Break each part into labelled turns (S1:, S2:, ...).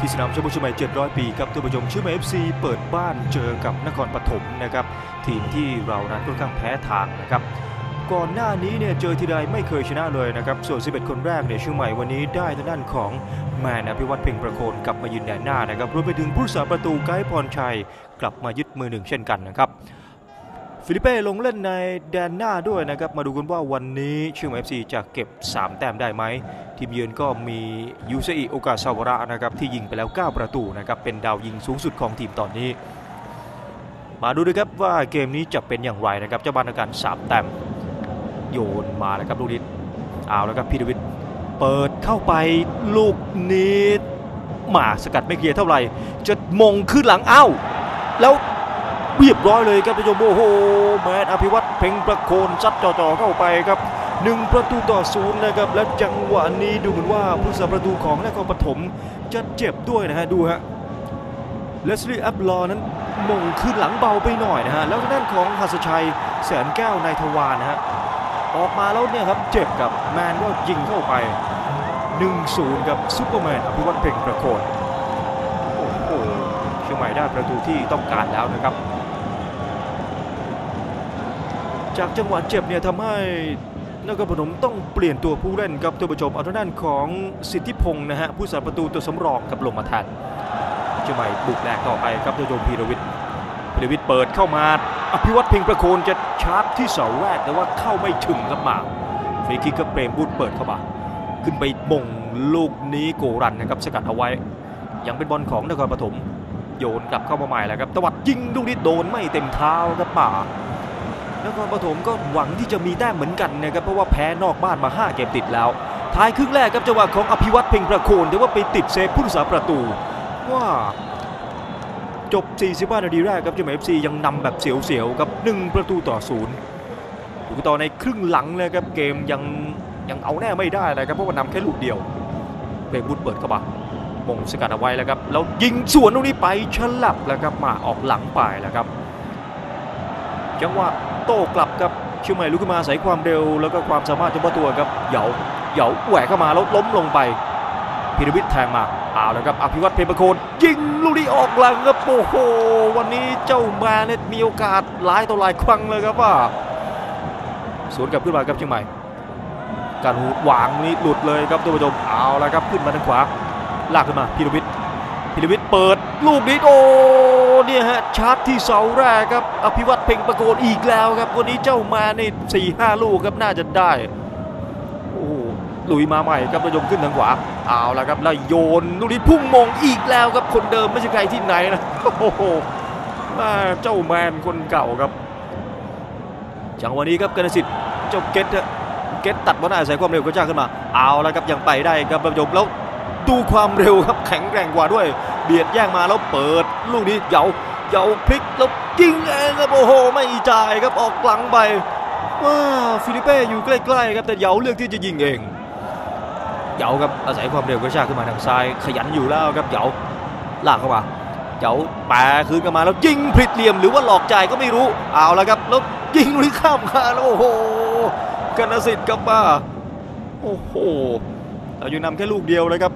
S1: ที่สนามชมบุรีใหม่ 700 ปีครับท่านผู้ชมชื่อมา FC เปิดบ้านเจอกับนครปฐมนะครับทีมที่เรานั้นค่อนข้างแพ้ทางนะครับก่อนหน้านี้เนี่ยเจอทีใดไม่เคยชนะเลยนะครับส่วน 11 คนแรกเนี่ยเชียงใหม่วันนี้ได้ทางด้านของแมนอภิวัตเพ่งประโคนกลับมายืนแดนหน้านะครับรวมไปถึงผู้รักษาประตูไกด์พรชัย กลับมายึดมือหนึ่งเช่นกันนะครับ ฟิลิเป้ลงเล่นในแดนหน้าด้วยนะครับ มาดูกันว่าวันนี้เชียงใหม่ FC จะเก็บ 3 แต้มได้ไหม ทีมเยือนก็มียูเซอิโอกาซาวระนะครับที่ยิงไปแล้ว 9 ประตูนะครับ เป็นดาวยิงสูงสุดของทีมตอนนี้ มาดูด้วยครับว่าเกมนี้จะเป็นอย่างไรนะครับเจ้าบ้านอาการ3แต้มโยนมาแล้วครับลูกนี้เอาแล้วครับพีดวิทเปิดเข้าไปลูกนี้มาสกัดไม่เคลียร์เท่าไหร่จะมงขึ้นหลังเอ้า แล้ว เรียบร้อยเลยครับท่านผู้ชมโอ้โหแมนอภิวัตเพ่งประโคนซัดจ่อๆเข้าไปครับหนึ่งประตูต่อศูนย์นะครับและจังหวะนี้ดูเหมือนว่าผู้สาประตูของนครปฐมจะเจ็บด้วยนะฮะดูฮะเลสลีย์อัพลอนั้นมงขึ้นหลังเบาไปหน่อยนะฮะแล้วทางด้านของหัสชัยแสนแก้วนายทวารนะฮะออกมาแล้วเนี่ยครับเจ็บกับแมนก็ยิงเข้าไป 1-0 กับซูเปอร์แมนอภิวัตเพ่งประโคนโอ้โหเชียงใหม่ได้ประตูที่ต้องการแล้วนะครับ จากจังหวะเจ็บเนี่ยทำให้นครปฐมต้องเปลี่ยนตัวผู้เล่นครับท่านผู้ชมเอาทางด้านของสิทธิพงศ์นะฮะผู้สาประตูตัวสำรองกับลงมาแทนเชียงใหม่บุกแรกต่อไปครับท่านผู้ชมพีรวิทย์พีรวิทย์เปิดเข้ามา อภิวัตเพ่งประโคนจะชาร์จที่เสาแรกแต่ว่าเข้าไม่ถึงครับมาฟรีคิกก็เปรมบุตรเปิดเข้ามาขึ้นไปบ่งลูกนี้โกรันนะครับสกัดเอาไว้ ยังเป็นบอลของนครปฐมโยนกลับเข้ามาใหม่แล้วครับตวัดยิงลูกนี้โดนไม่เต็มเท้าครับป่า นครปฐมก็หวังที่จะมีแต้มเหมือนกันนะครับเพราะว่าแพ้นอกบ้านมา 5 เกมติดแล้ว ท้ายครึ่งแรกครับจังหวะของอภิวัตเพ่งประโคนแต่ว่าไปติดเซฟผู้รักษาประตูว่าจบ 45 นาทีแรกครับเจมเอฟซียังนำแบบเสียวๆครับ 1 ประตูต่อศูนย์ดูกันต่อในครึ่งหลังเลยครับเกมยังยังเอาแน่ไม่ได้นะครับเพราะว่านำแค่ลูกเดียวเบบุตเปิดเข้ามามงสกัดเอาไว้แล้วครับแล้วยิงสวนตรงนี้ไปฉลับแล้วครับมาออกหลังไปแล้วครับจังหวะ โต้กลับครับเชียงใหม่ลุกขึ้นมาใส่ความเร็วแล้วก็ความสามารถเฉพาะตัวครับเหยาเหยาแหวกเข้ามาแล้วล้มลงไปพิรวิทย์แทงมาเอาแล้วครับอภิวัตเพมประโคนยิงลูกนี้ออกหลังครับโอ้โหวันนี้เจ้ามาเนี่ยมีโอกาสหลายต่อหลายครั้งเลยครับว่าสวนกลับขึ้นมาครับเชียงใหม่ การหูวางนี่หลุดเลยครับท่านผู้ชมเอาแล้วครับขึ้นมาทางขวาลากขึ้นมาพิรวิทย์พิรวิทย์เปิดลูกนี้โอ้ เนี่ยฮะชาร์จที่เสาแรกครับอภิวัตเพ่งประโคนอีกแล้วครับวันนี้เจ้ามานี่สี่ห้าลูกครับน่าจะได้โอ้ลุยมาใหม่ครับท่านผู้ชมขึ้นทางขวาเอาล้วครับแล้วโยนลูกนี้พุ่งมงอีกแล้วครับคนเดิมไม่ใช่ใครที่ไหนนะโอ้โหอ่าเจ้าแมนคนเก่าครับจังวะนี้ครับกนสิทธิ์เจ้าเกตเกตตัดบอลอาศัยความเร็วก็จ้าขึ้นมา เอาแล้วครับยังไปได้ครับท่านผู้ชมแล้วดูความเร็วครับแข็งแกร่งกว่าด้วย บียดแย่งมาแล้วเปิด ลูกนี้เหยาเหยาพลิกแล้วยิงเองครับโอ้โหไม่จ่ายครับออกหลังไปว้าฟิลิเป้อยู่ใกล้ๆครับแต่เหยาเลือกที่จะยิงเองเหยาครับอาศัยความเร็วก็ชากขึ้นมาทางซ้าย ขยันอยู่แล้วครับเหยาลากเข้ามาเหยาแปรคืนกันมาแล้วยิงผิดเหลี่ยมหรือว่าหลอกจ่ายก็ไม่รู้เอาล้วครับแล้วยิงลูกข้ามคาแล้วโอ้โหกนสิทธิ์กลับมาโอ้โหเราอยู่นำแค่ลูกเดียวเลยครับ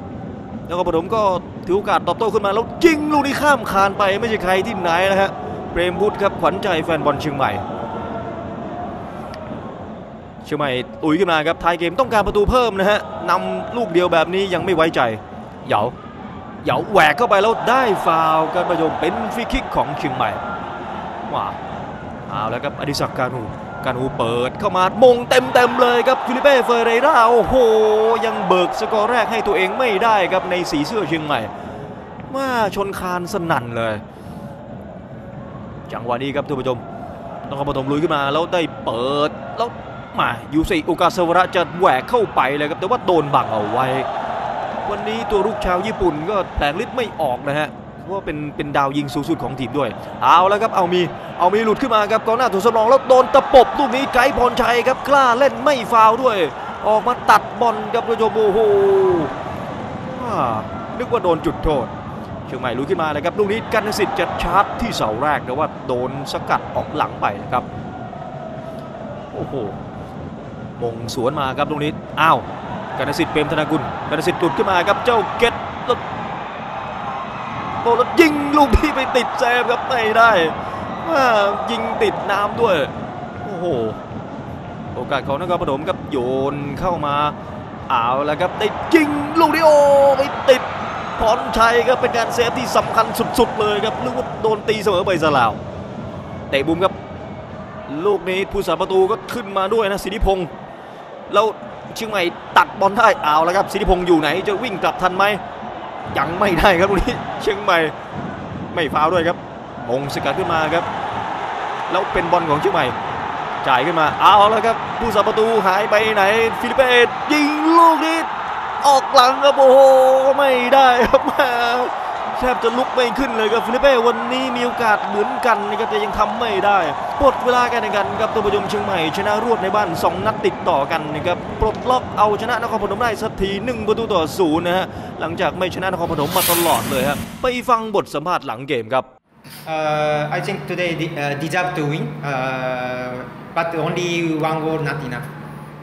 S1: แล้วก็ปฐมก็ถือโอกาสตอบโต้ขึ้นมาแล้วยิงลูกนี้ข้ามคานไปไม่ใช่ใครที่ไหนนะฮะเปรมพุทธครับขวัญใจแฟนบอลเชียงใหม่เชียงใหม่อุยขึ้นมาครับท้ายเกมต้องการประตูเพิ่มนะฮะนำลูกเดียวแบบนี้ยังไม่ไว้ใจเหยาเหยาแหวกเข้าไปแล้วได้ฟาวการประโยชน์เป็นฟรีคิกของเชียงใหม่ว้าเอาแล้วครับอดิศักดิ์การู การูเปิดเข้ามามงเต็มเต็มๆเลยครับฟิลิเป้เฟเรราโอ้โห ยังเบิกสกอร์แรกให้ตัวเองไม่ได้ครับในสีเสื้อเชียงใหม่มาชนคานสนั่นเลย จังหวะนี้ครับท่านผู้ชมต้องขบปฐมลุยขึ้นมาแล้วได้เปิดแล้วมายูซิโอกาสวระจะแหวกเข้าไปเลยครับแต่ว่าโดนบังเอาไว้ วันนี้ตัวลูกชาวญี่ปุ่นก็แผลงฤทธิ์ไม่ออกนะฮะ เพราะว่าเป็นเป็นดาวยิงสูงสุดของทีมด้วย เอาแล้วครับเอามีเอามีหลุดขึ้นมาครับกองหน้าถูกสำรองแล้วโดนตะปบลูกนี้ไกด์พรชัยครับกล้าเล่นไม่ฟาวด้วย ออกมาตัดบอลครับโยโอ้โหนึกว่าโดนจุดโทษเชียงใหม่ลุกขึ้นมาเลยครับลูกนี้กันสิทธิ์จะชาร์จที่เสาแรกแต่ว่าโดนสกัดออกหลังไปนะครับโอ้โหมงสวนมาครับลูกนี้อ้าวกันสิทธิ์เปรมธนากุลกนสิทธิ์หลุดขึ้นมาครับเจ้าเกต โอ้แล้วยิงลูกที่ไปติดเซฟครับไม่ได้ยิงติดน้ำด้วย โอ้โห โอกาสของนครปฐมครับโยนเข้ามาเอาแล้วครับได้ยิงลูกนี้โอ้ไปติดพรชัยครับเป็นการเซฟที่สำคัญสุดๆเลยครับนึกโดนตีเสมอไปซะแล้วเตะบุมครับลูกนี้ผู้สาประตูก็ขึ้นมาด้วยนะสิทธิพงศ์แล้วเชียงใหม่ตัดบอลได้เอาแล้วครับสิทธิพงศ์อยู่ไหนจะวิ่งกลับทันไหม ยังไม่ได้ครับลูกนี้เชียงใหม่ไม่ฟาวด้วยครับมงสกัดขึ้นมาครับ แล้วเป็นบอลของเชียงใหม่จ่ายขึ้นมาเอาแล้วครับผู้สาประตูหายไปไหนฟิลิปเปสยิงลูกนี้ออกหลังครับโอ้โหไม่ได้ครับมา แทบจะลุกไม่ขึ้นเลยครับฟิลิปเป้วันนี้มีโอกาสเหมือนกันนะครับแต่ยังทำไม่ได้หมดเวลาการแข่งขันครับตัวประยมเชียงใหม่ชนะรวดในบ้าน 2 นัดติดต่อกันนะครับปลดล็อกเอาชนะนครพนมได้สักที1ประตูต่อศูนย์นะฮะหลังจากไม่ชนะนครพนมมาตลอดเลยครับไปฟังบทสัมภาษณ์หลังเกมครับ
S2: Uh, I think today de- uh, deserve to win, uh, but only one goal not enough.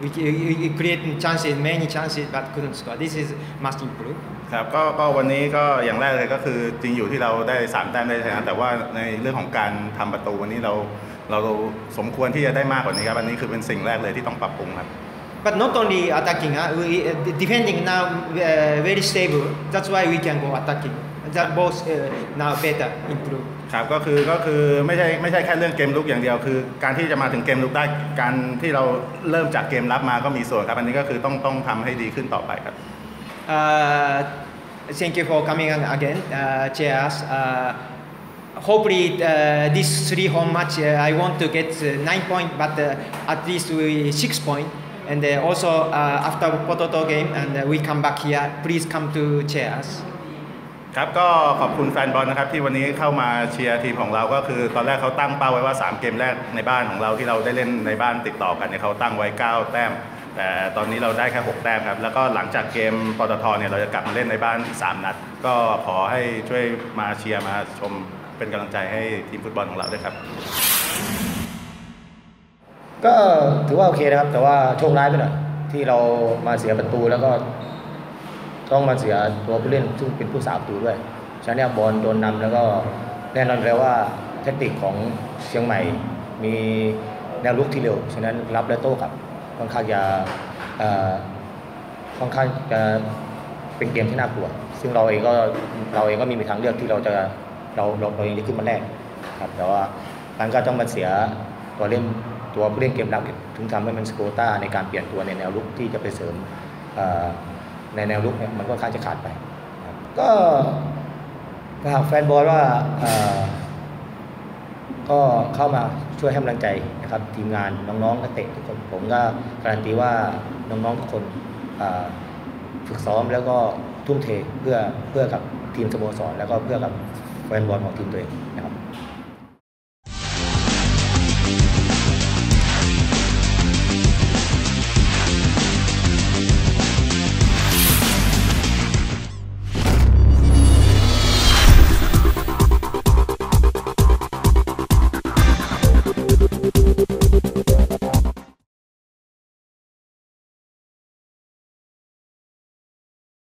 S2: We, we, we create chances, many chances, but couldn't score. This is must improve.
S3: ครับก็ก็วันนี้ก็อย่างแรกเลยก็คือจริงอยู่ที่เราได้สามแต้มได้ชนะแต่ว่าในเรื่องของการทำประตูวันนี้เราเราสมควรที่จะได้มากกว่านี้ครับอันนี้คือเป็นสิ่งแรกเลยที่ต้องปรับปรุงครับ
S2: But not only attacking, uh, we, uh, defending now uh, very stable. That's why we can go attacking. That both uh, now better improve.
S3: ครับก็คือก็คือไม่ใช่ไม่ใช่แค่เรื่องเกมลุกอย่างเดียว คือ การที่จะมาถึงเกมลุกได้การที่เราเริ่มจากเกมรับมาก็มีส่วนครับ อันนี้ก็คือต้องต้องทำให้ดีขึ้นต่อไปครับ
S2: Uh, thank you for coming on again. Uh, cheers. Uh, hopefully, uh, this three home match, uh, I want to get uh, nine point, but uh, at least we six point. And uh, also uh, after Pototo game, and uh, we come back here. Please come to cheers.
S3: ครับก็ขอบคุณแฟนบอลนะครับที่วันนี้เข้ามาเชียร์ทีมของเราก็คือ ตอนแรกเขาตั้งเป้าไว้ว่า 3 เกมแรกในบ้านของเราที่เราได้เล่นในบ้านติดต่อกันเนี่ยเขาตั้งไว้ 9 แต้ม แต่ตอนนี้เราได้แค่ 6 แต้มครับ แล้วก็หลังจากเกมปตทเนี่ยเราจะกลับมาเล่นในบ้านอีก 3 นัด ก็ขอให้ช่วยมาเชียร์มาชมเป็นกำลังใจให้ทีมฟุตบอลของเราด้วยครับ
S4: ก็ถือว่าโอเคนะครับแต่ว่าโชคร้ายไปหน่อยที่เรามาเสียประตูแล้วก็ ต้องมาเสียตัวผู้เล่นซึ่งเป็นผู้สาประตูด้วยฉะนั้นบอลโดนนำแล้วก็แน่นอนแล้วว่าเทคนิคของเชียงใหม่ มีแนวลุกที่เร็ว ฉะนั้นรับและโต้กลับค่อนข้างจะเอ่อค่อนข้างจะเป็นเกมที่น่ากลัว ซึ่งเราเองก็เราเองก็มมีทางเลือกที่เราจะเราเราเราเองจะขึ้นมาแรกครับแต่ว่ามันก็ต้องมาเสียตัวเล่นตัวผู้เล่นเกมรับถึงทำให้มันสโกต้าในการเปลี่ยนตัวในแนวลุกที่จะไปเสริมอ่อ ในแนวลุกเนี่ยมันก็ค่อนข้างจะขาดไป ก็ฝากแฟนบอลว่าก็เข้ามาช่วยให้กำลังใจนะครับ ทีมงานน้องๆนักเตะทุกคน ผมก็การันตีว่าน้องๆทุกคนฝึกซ้อมแล้วก็ทุ่มเทเพื่อเพื่อกับทีมสโมสรแล้วก็เพื่อกับแฟนบอลของทีมตัวเองนะครับ